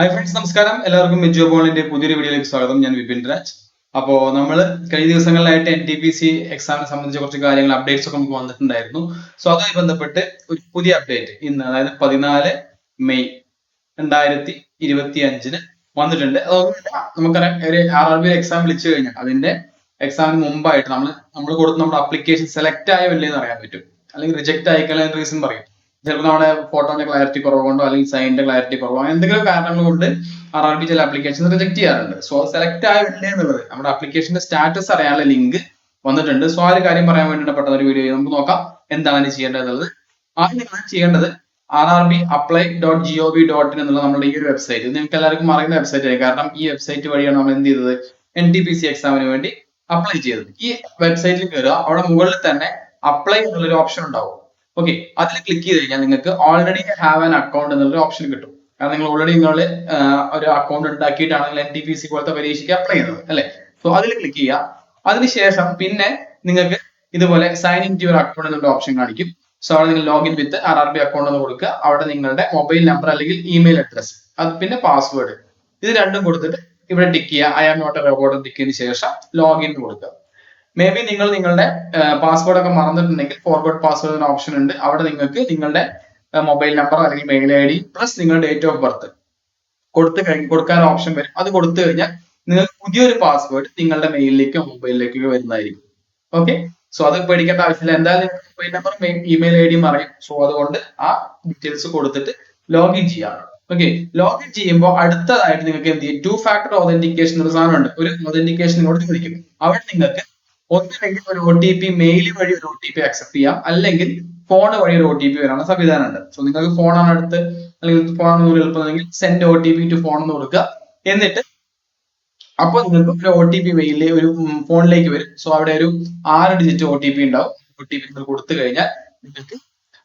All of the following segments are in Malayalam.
ഹായ് ഫ്രണ്ട്സ് നമസ്കാരം. എല്ലാവർക്കും മിജോ ബോളിന്റെ പുതിയൊരു വീഡിയോയിലേക്ക് സ്വാഗതം. ഞാൻ വിപിൻ രാജ്. അപ്പോ നമ്മൾ കഴിഞ്ഞ ദിവസങ്ങളിലായിട്ട് എൻ ടി പി സി എക്സാമിനെ സംബന്ധിച്ച കുറച്ച് കാര്യങ്ങൾ അപ്ഡേറ്റ്സ് ഒക്കെ നമുക്ക് വന്നിട്ടുണ്ടായിരുന്നു. സോ അതുമായി ബന്ധപ്പെട്ട് ഒരു പുതിയ അപ്ഡേറ്റ് ഇന്ന് അതായത് പതിനാല് മെയ് രണ്ടായിരത്തി ഇരുപത്തി അഞ്ചിന് വന്നിട്ടുണ്ട്. അതുകൊണ്ട് നമുക്കറിയാം ഒരു ആർ ആർ ബി എക്സാം വിളിച്ചു കഴിഞ്ഞാൽ അതിന്റെ എക്സാമിന് മുമ്പായിട്ട് നമ്മൾ നമ്മൾ കൊടുത്ത നമ്മുടെ അപ്ലിക്കേഷൻ സെലക്ട് ആയോ ഇല്ലേ എന്ന് അറിയാൻ പറ്റും. അല്ലെങ്കിൽ റിജക്ട് ആയിക്കാൻ റീസൺ പറയും. ചിലപ്പോൾ നമ്മുടെ ഫോട്ടോന്റെ ക്ലാരിറ്റി കുറവുകൊണ്ടോ അല്ലെങ്കിൽ സൈനിന്റെ ക്ലാരിറ്റി കുറവോ എന്തെങ്കിലും കാരണങ്ങൾ കൊണ്ട് ആർ ആർ ബി ചില റിജക്ട് ചെയ്യാറുണ്ട് സോ സെലക്ട് ആയില്ലേ എന്നുള്ളത്. നമ്മുടെ അപ്ലിക്കേഷന്റെ സ്റ്റാറ്റസ് അറിയാനുള്ള ലിങ്ക് വന്നിട്ടുണ്ട്. സോ ആ ഒരു കാര്യം പറയാൻ വേണ്ടിയിട്ട് പെട്ടെന്ന് ഒരു വീഡിയോ നമുക്ക് നോക്കാം. എന്താണ് ചെയ്യേണ്ടത് എന്നുള്ളത്. ആദ്യം നിങ്ങൾ ചെയ്യേണ്ടത് R R B apply dot G O dot in എന്നുള്ള നമ്മുടെ ഈ ഒരു വെബ്സൈറ്റ് നിങ്ങൾക്ക് എല്ലാവർക്കും അറിയുന്ന വെബ്സൈറ്റ് ആയി കാരണം ഈ വെബ്സൈറ്റ് വഴിയാണ് നമ്മൾ എന്ത് ചെയ്തത്? എൻ ടി പി സി എക്സാമിന് വേണ്ടി അപ്ലൈ ചെയ്തത്. ഈ വെബ്സൈറ്റിൽ കയറുക അവിടെ മുകളിൽ തന്നെ അപ്ലൈ എന്നുള്ളൊരു ഓപ്ഷൻ ഉണ്ടാവും. ഓക്കെ അതിൽ ക്ലിക്ക് ചെയ്ത് കഴിഞ്ഞാൽ നിങ്ങൾക്ക് ഓൾറെഡി ഹാവ് ആൻ അക്കൗണ്ട് എന്നുള്ളൊരു ഓപ്ഷൻ കിട്ടും. കാരണം നിങ്ങൾ ഓൾറെഡി നിങ്ങൾ ഒരു അക്കൗണ്ട് ഉണ്ടാക്കിയിട്ടാണ് നിങ്ങൾ എൻ ടി പി സി പോലത്തെ പരീക്ഷയ്ക്ക് അപ്ലൈ ചെയ്യുന്നത് അല്ലെ? സോ അതിൽ ക്ലിക്ക് ചെയ്യുക. അതിനുശേഷം പിന്നെ നിങ്ങൾക്ക് ഇതുപോലെ sign in to your account എന്നുള്ള ഓപ്ഷൻ കാണിക്കും. സോ അവിടെ നിങ്ങൾ login with R R B account എന്ന് കൊടുക്കുക. അവിടെ നിങ്ങളുടെ മൊബൈൽ നമ്പർ അല്ലെങ്കിൽ ഇമെയിൽ അഡ്രസ് അത് പിന്നെ പാസ്വേഡ് ഇത് രണ്ടും കൊടുത്തിട്ട് ഇവിടെ ടിക്ക് ചെയ്യുക. I am not a robot tick ചെയ്തതിനു ശേഷം ലോഗിൻ കൊടുക്കുക. മേ ബി നിങ്ങൾ നിങ്ങളുടെ പാസ്വേഡ് ഒക്കെ മറന്നിട്ടുണ്ടെങ്കിൽ ഫോർവേഡ് പാസ്വേഡ് എന്ന ഓപ്ഷൻ ഉണ്ട്. അവിടെ നിങ്ങൾക്ക് നിങ്ങളുടെ മൊബൈൽ നമ്പർ അല്ലെങ്കിൽ മെയിൽ ഐ ഡി പ്ലസ് നിങ്ങളുടെ ഡേറ്റ് ഓഫ് ബർത്ത് കൊടുത്ത് കഴിഞ്ഞ് കൊടുക്കാൻ ഓപ്ഷൻ വരും. അത് കൊടുത്തു കഴിഞ്ഞാൽ നിങ്ങൾക്ക് പുതിയൊരു പാസ്വേഡ് നിങ്ങളുടെ മെയിലിലേക്കോ മൊബൈലിലേക്കോ വരുന്നതായിരിക്കും. ഓക്കെ സോ അത് പേടിക്കേണ്ട ആവശ്യമില്ല. എന്തായാലും മൊബൈൽ നമ്പർ ഇമെയിൽ ഐ ഡിയും അറിയും. സോ അതുകൊണ്ട് ആ ഡീറ്റെയിൽസ് കൊടുത്തിട്ട് ലോഗിൻ ചെയ്യാം. ഓക്കെ ലോഗിൻ ചെയ്യുമ്പോൾ അടുത്തതായിട്ട് നിങ്ങൾക്ക് എന്ത് ചെയ്യും? ടു ഫാക്ടർ ഒതന്റിക്കേഷൻ ഒരു സാധനമുണ്ട് ഒരു ഒതന്റിക്കേഷനോട് ചോദിക്കും അവിടെ നിങ്ങൾക്ക് ഒന്നില്ലെങ്കിൽ ഒരു ഒ ടി പി മെയിൽ വഴി ഒരു ഒ ടി പി അക്സെപ്റ്റ് ചെയ്യാം. അല്ലെങ്കിൽ ഫോൺ വഴി ഒരു ഒ ടി പി വരാനുള്ള സംവിധാനമുണ്ട് സോ നിങ്ങൾക്ക് ഫോണാണ് അടുത്ത് അല്ലെങ്കിൽ ഫോണാണ് എളുപ്പമെങ്കിൽ send O T P to phone എന്ന് കൊടുക്കുക. എന്നിട്ട് അപ്പൊ നിങ്ങൾക്ക് ഒരു ഒ ടി പി മെയിലിൽ ഒരു ഫോണിലേക്ക് വരും. സോ അവിടെ ഒരു ആറ് ഡിജിറ്റ് ഒ ടി പി ഉണ്ടാവും. ഒ ടി പി നിങ്ങൾ കൊടുത്തു കഴിഞ്ഞാൽ നിങ്ങൾക്ക്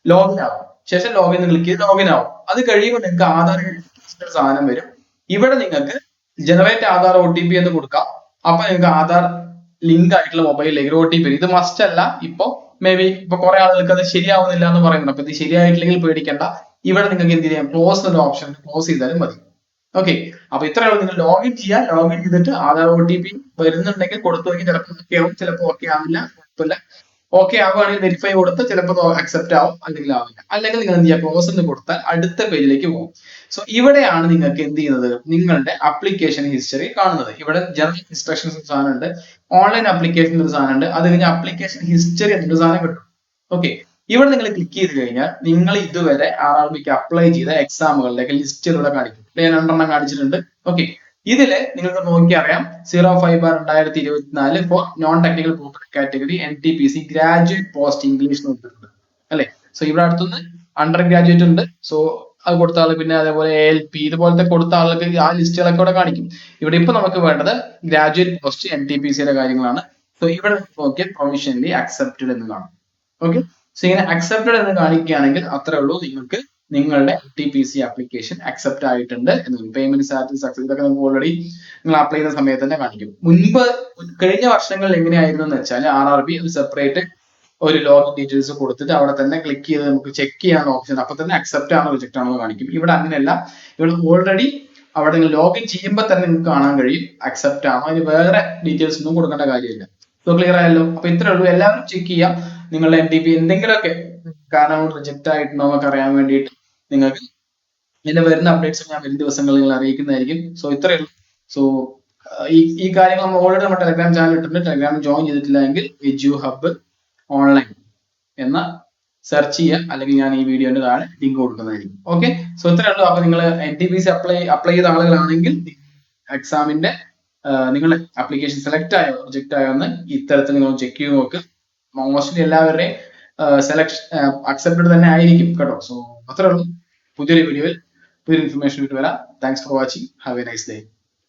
ലോഗിൻ ആവും. ശേഷം ലോഗിൻ ക്ലിക്ക് ചെയ്ത് ലോഗിൻ ആവും. അത് കഴിയുമ്പോൾ നിങ്ങൾക്ക് ആധാർ സാധനം വരും. ഇവിടെ നിങ്ങൾക്ക് generate Aadhaar O T P എന്ന് കൊടുക്കാം. അപ്പൊ നിങ്ങൾക്ക് ആധാർ ലിങ്ക് ആയിട്ടുള്ള മൊബൈലിലേക്ക് ഒ ടി പി ഇത് മസ്റ്റ് അല്ല. ഇപ്പൊ മേ ബി ഇപ്പൊ കുറെ ആളുകൾക്ക് അത് ശരിയാവുന്നില്ല എന്ന് പറയുന്നുണ്ട്. അപ്പൊ ഇത് ശരിയായിട്ടില്ലെങ്കിൽ പേടിക്കേണ്ട. ഇവിടെ നിങ്ങൾക്ക് എന്ത് ചെയ്യാം? ക്ലോസ് എന്ന ഓപ്ഷൻ ക്ലോസ് ചെയ്താലും മതി. ഓക്കെ അപ്പൊ ഇത്രയുള്ള നിങ്ങൾ ലോഗിൻ ചെയ്യുക ലോഗിൻ ചെയ്തിട്ട് ആധാർ ഒ ടി പി വരുന്നുണ്ടെങ്കിൽ കൊടുത്തു നോക്കി. ചിലപ്പോൾ ഓക്കെ ആവും. ചിലപ്പോൾ ഓക്കെ ആവില്ല. കുഴപ്പമില്ല. ഓക്കെ ആവുകയാണെങ്കിൽ വെരിഫൈ കൊടുത്ത് ചിലപ്പോൾ അക്സെപ്റ്റ് ആവും അല്ലെങ്കിൽ ആവില്ല. അല്ലെങ്കിൽ നിങ്ങൾ എന്ത് ചെയ്യുക എന്ന് കൊടുത്താൽ അടുത്ത പേജിലേക്ക് പോകും. സോ ഇവിടെയാണ് നിങ്ങൾക്ക് എന്ത് ചെയ്യുന്നത്? നിങ്ങളുടെ അപ്ലിക്കേഷൻ ഹിസ്റ്ററി കാണുന്നത്. ഇവിടെ ജനറൽ ഇൻസ്ട്രക്ഷൻസ് സാധനം ഉണ്ട്. ഓൺലൈൻ അപ്ലിക്കേഷൻ ഒരു സാധനം ഉണ്ട്. അത് കഴിഞ്ഞ് അപ്ലിക്കേഷൻ ഹിസ്റ്ററി എന്നൊരു സാധനം കിട്ടും. ഓക്കെ ഇവിടെ നിങ്ങൾ ക്ലിക്ക് ചെയ്ത് കഴിഞ്ഞാൽ നിങ്ങൾ ഇതുവരെ ആർ ആർ ബിക്ക് അപ്ലൈ ചെയ്ത എക്സാമുകളുടെ ലിസ്റ്റിലൂടെ കാണിക്കും. ഞാൻ രണ്ടെണ്ണം കാണിച്ചിട്ടുണ്ട്. ഓക്കെ ഇതിൽ നിങ്ങൾക്ക് നോക്കിയറിയാം സീറോ ഫൈവ് ബാർ രണ്ടായിരത്തി ഇരുപത്തിനാല് four non technical popular category N T P C graduate post English നോക്കിയിട്ടുണ്ട്. അല്ലെ? സോ ഇവിടെ അടുത്തുനിന്ന് അണ്ടർ ഗ്രാജുവേറ്റ് ഉണ്ട്. സോ അത് കൊടുത്ത ആൾ പിന്നെ അതേപോലെ എൽ പി ഇതുപോലത്തെ കൊടുത്ത ആളുകൾക്ക് ആ ലിസ്റ്റുകളൊക്കെ ഇവിടെ കാണിക്കും. ഇവിടെ ഇപ്പൊ നമുക്ക് വേണ്ടത് graduate post N T P സിയുടെ കാര്യങ്ങളാണ്. സോ ഇവിടെ നോക്കിയാൽ പ്രൊവിഷനലി അക്സെപ്റ്റഡ് എന്ന് കാണും. ഓക്കെ സോ ഇങ്ങനെ അക്സെപ്റ്റഡ് എന്ന് കാണിക്കുകയാണെങ്കിൽ അത്രേ ഉള്ളൂ നിങ്ങൾക്ക് നിങ്ങളുടെ T P C application accept ആയിട്ടുണ്ട് എന്ന് പേയ്മെന്റ് സ്റ്റാറ്റസ് സക്സസ് ഇതൊക്കെ നമുക്ക് ഓൾറെഡി നിങ്ങൾ അപ്ലൈ ചെയ്യുന്ന സമയത്ത് തന്നെ കാണിക്കും. മുൻപ് കഴിഞ്ഞ വർഷങ്ങളിൽ എങ്ങനെയായിരുന്നു എന്ന് വെച്ചാൽ ആർ ആർ ബി ഒരു സെപ്പറേറ്റ് ഒരു ലോഗിൻ ഡീറ്റെയിൽസ് കൊടുത്തിട്ട് അവിടെ തന്നെ ക്ലിക്ക് ചെയ്ത് നമുക്ക് ചെക്ക് ചെയ്യാനുള്ള ഓപ്ഷൻ അപ്പൊ തന്നെ അക്സെപ്റ്റ് ആണോ റിജക്റ്റ് ആണോ കാണിക്കും. ഇവിടെ അങ്ങനെയല്ല. ഇവിടെ ഓൾറെഡി അവിടെ നിങ്ങൾ ലോഗിൻ ചെയ്യുമ്പോൾ തന്നെ നിങ്ങൾക്ക് കാണാൻ കഴിയും. അക്സെപ്റ്റ് ആണോ? അതിന് വേറെ ഡീറ്റെയിൽസ് ഒന്നും കൊടുക്കേണ്ട കാര്യമില്ല. ക്ലിയർ ആയല്ലോ? അപ്പൊ ഇത്രേ ഉള്ളൂ. എല്ലാവരും ചെക്ക് ചെയ്യാം. നിങ്ങളുടെ എൻ ഡി പി എന്തെങ്കിലുമൊക്കെ കാരണം റിജക്റ്റ് ആയിട്ടുണ്ടോ എന്നൊക്കെ അറിയാൻ വേണ്ടിയിട്ട് നിങ്ങൾക്ക് ഇതിന്റെ വരുന്ന അപ്ഡേറ്റ്സ് ഞാൻ വരും ദിവസങ്ങളിൽ നിങ്ങൾ അറിയിക്കുന്നതായിരിക്കും. സോ ഇത്രയേ ഉള്ളൂ. സോ ഈ ഈ കാര്യങ്ങൾ നമ്മൾ ഓൾറെഡി നമ്മുടെ ടെലഗ്രാം ചാനൽ ഇട്ടിട്ടുണ്ട്. ടെലഗ്രാം ജോയിൻ ചെയ്തിട്ടില്ല എങ്കിൽ എജു ഹബ്ബ് ഓൺലൈൻ എന്ന സെർച്ച് ചെയ്യുക. അല്ലെങ്കിൽ ഞാൻ ഈ വീഡിയോന്റെ താഴെ ലിങ്ക് കൊടുക്കുന്നതായിരിക്കും. ഓക്കെ സോ ഇത്രയേ ഉള്ളൂ. അപ്പൊ നിങ്ങൾ N T P C apply apply ചെയ്ത ആളുകളാണെങ്കിൽ എക്സാമിന്റെ നിങ്ങളുടെ ആപ്ലിക്കേഷൻ സെലക്ട് ആയോ റിജക്ട് ആയോ എന്ന് ഇത്തരത്തിൽ നിങ്ങൾ ചെക്ക് ചെയ്ത് നോക്ക്. മോസ്റ്റ്ലി എല്ലാവരുടെയും സെലക്ഷൻ അക്സെപ്റ്റഡ് തന്നെ ആയിരിക്കും കേട്ടോ. സോ അത്രേ ഉള്ളൂ. പുതിയൊരു വീഡിയോയിൽ പുതിയൊരു ഇൻഫർമേഷൻ ഇട്ട് വരാം. Thanks for watching have a nice day